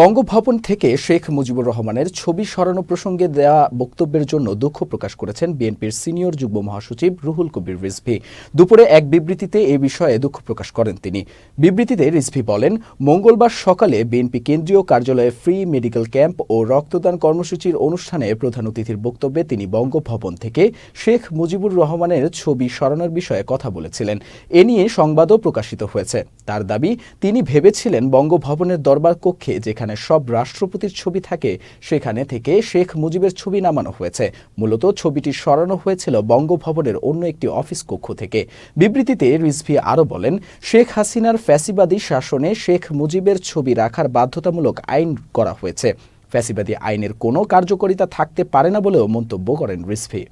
বঙ্গভবন থেকে শেখ মুজিবুর রহমানের ছবি সরানো প্রসঙ্গে দেয়া বক্তব্যের জন্য দুঃখ প্রকাশ করেছেন বিএনপির সিনিয়র যুগ্ম মহাসচিব রুহুল কবির রিজভি। দুপুরে এক বিবৃতিতে এ বিষয়ে দুঃখ প্রকাশ করেন তিনি। বিবৃতিতে রিজভি বলেন, মঙ্গলবার সকালে বিএনপি কেন্দ্রীয় কার্যালয়ে ফ্রি মেডিকেল ক্যাম্প ও রক্তদান কর্মসূচির অনুষ্ঠানে প্রধান অতিথির বক্তব্যে তিনি বঙ্গভবন থেকে শেখ মুজিবুর রহমানের ছবি সরানোর বিষয়ে কথা বলেছিলেন। এ নিয়ে সংবাদও প্রকাশিত হয়েছে। তার দাবি, তিনি ভেবেছিলেন বঙ্গভবনের দরবার কক্ষে যেখানে সব রাষ্ট্রপতির ছবি থাকে, সেখানে থেকে শেখ মুজিবের ছবি নামানো হয়েছে। মূলত ছবিটি সরানো হয়েছিল বঙ্গভবনের অন্য একটি অফিস কক্ষ থেকে। বিবৃতিতে রিজভি আরও বলেন, শেখ হাসিনার ফ্যাসিবাদী শাসনে শেখ মুজিবের ছবি রাখার বাধ্যতামূলক আইন করা হয়েছে। ফ্যাসিবাদী আইনের কোনো কার্যকারিতা থাকতে পারে না বলেও মন্তব্য করেন রিজভি।